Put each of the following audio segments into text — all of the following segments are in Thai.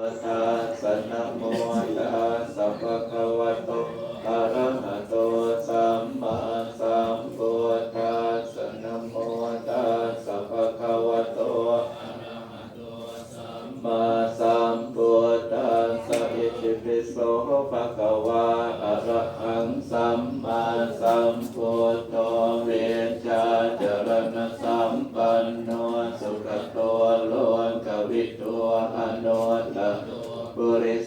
ตัสสะนะโมตัสสะภะคะวะโตอะระหะโตสัมมาสัมพุทธัสสะนะโมตัสสะภะคะวะโตอะระหะโตสัมมาสัมพุทธัสสะอิติปิโสภะคะวะอะระหังสัมมาสัมพุทโธ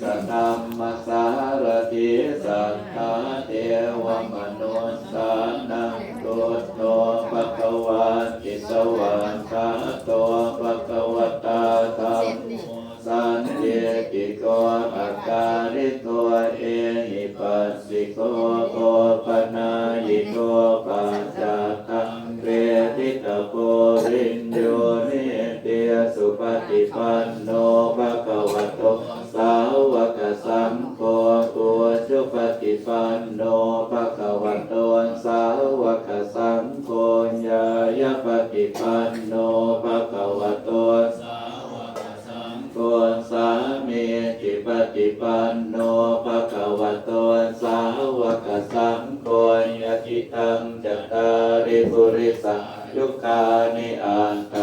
สธรรมสารติสัทธาเทวมนุสสานังตุโตภะคะวะติสวา ปฏิปันโนภะคะวะโตสาวกสังโฆญายปฏิปันโนภะคะวะโตสาวกสังโฆสามีจิปฏิปันโนภะคะวะโตสาวกสังโฆยะทิตังจัตตาริปุริสายุคานิอันต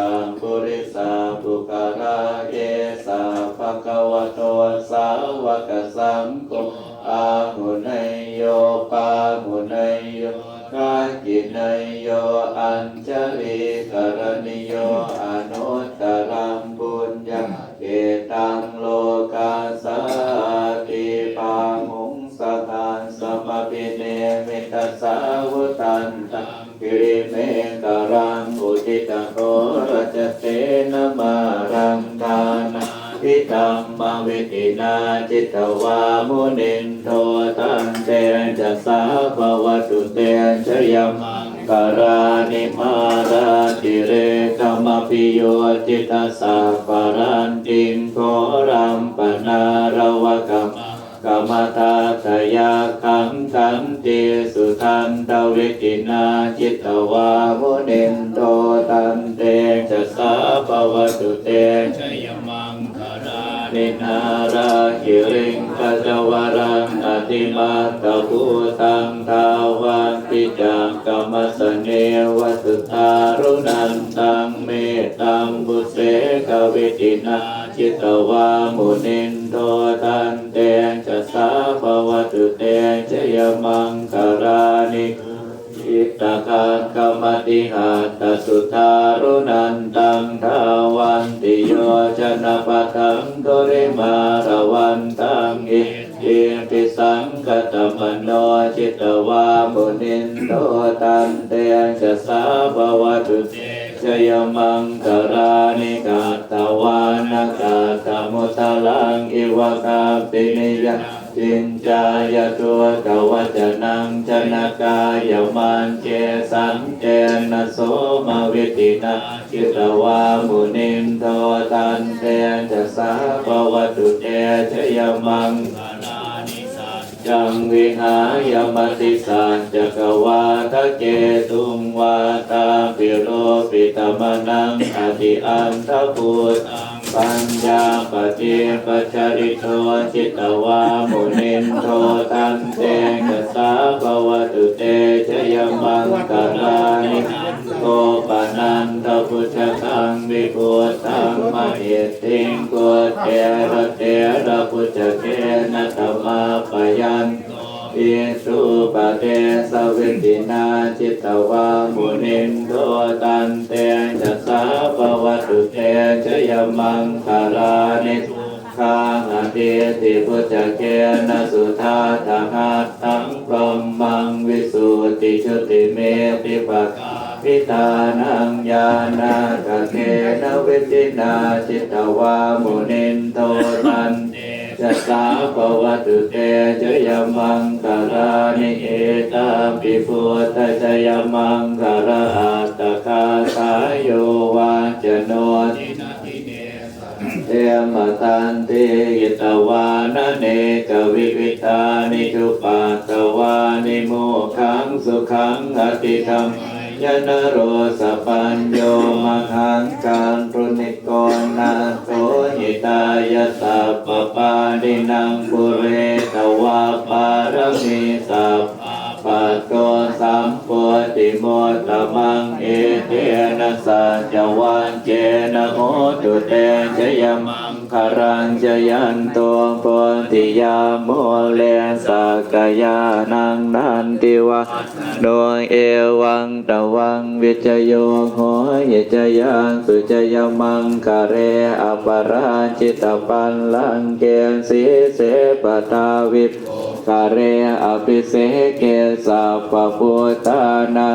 กากินายโยอัญชลีกรณิโยอนุตตรังบุญญาเกตังโลกาสาติปามุงสทานสมปิเนมิตาสาวตันตังกิริเมกรังอุทิตังโรจเตนมารังทานาทิตัมมาวิตินาจิตวามุนินโทตันเตจะสาภวตุเตช ยมังการานิมาราติเรกมปิโยจิตาสาปารันติงโครัมปนารวกัมกรรมตาตยาขังขันติสุทันตวิกินาจิตวามุนินโตตันเตจะสาปวตุเตชยมังคารานินาราหิริงกัจวรังอติมาตะภูตังทาวันติ จังกรรมสเนวัตุทารุนันตังเมตังบุเสกวิตินาจิตวามุนินโตตันเตจะสาภวตุเตชยมังคารานิอิตาการกรรมติหาตสุทารุนันตังทาวันติโยชนะปะทังโตริมาระวันตังอิ อิปิสังกตมโนจิตวามุนินโตตันเตจะสาบวตุเตชยมังครานิกาตวานกาตมุตลังอิวกาปินิย จินจายตัวกวจนังชนกายมันเจสังเจนโสมาวิตินาจิตวามุนินโทตันเตจะสาปวัตุเตชยมังคาณิสัจจังวิหายมติสัจจกวาทะเกตุงวาตาปิโรปิตมนังอธิอันทพุตัง ปัญญาปฏิปัจจริโตจิตวามุนินโทตันเตกสาภวตุเตชยมังคารานิโกปานันทพุทธคังวิพุทธังมเหติงกุเทระเทระพุทธเกนะธรรมาปยัน อิสุปะเตสวินตินาจิตตวามุนินโทตันเตจะสาปวัตุเตชยมังคารานิคาหาเตติพุทธเกนะสุธาทาหัตถังพรหมังวิสุทิชุติเมติปะกาพิธานังญาณกเกนะวิตินาจิตตวามุนินโทตันเต จะสาภวตุเตจยมังคารานิเอตาปิพุทธจยมังคาราอัตตคาสายโยวาจโนทินาทิเนเตมตันเตยตวานเนกวิวิตานิจุปัตวานิโมขังสุขังอติธรรมยนโรสปัญโยมหัง มปติโมตตมังเอเทนะสัจวันเจนะโหตุเตชยมา คารังจยันโตปติยาโมเลสักยานังนันติวะโดยเอวังตะวังวิจโยโหยจยังสุจยมังคาเรอปราจิตปันลังเกสีเสปทาวิปคาเรอภิเสเกสัพพพุทธานา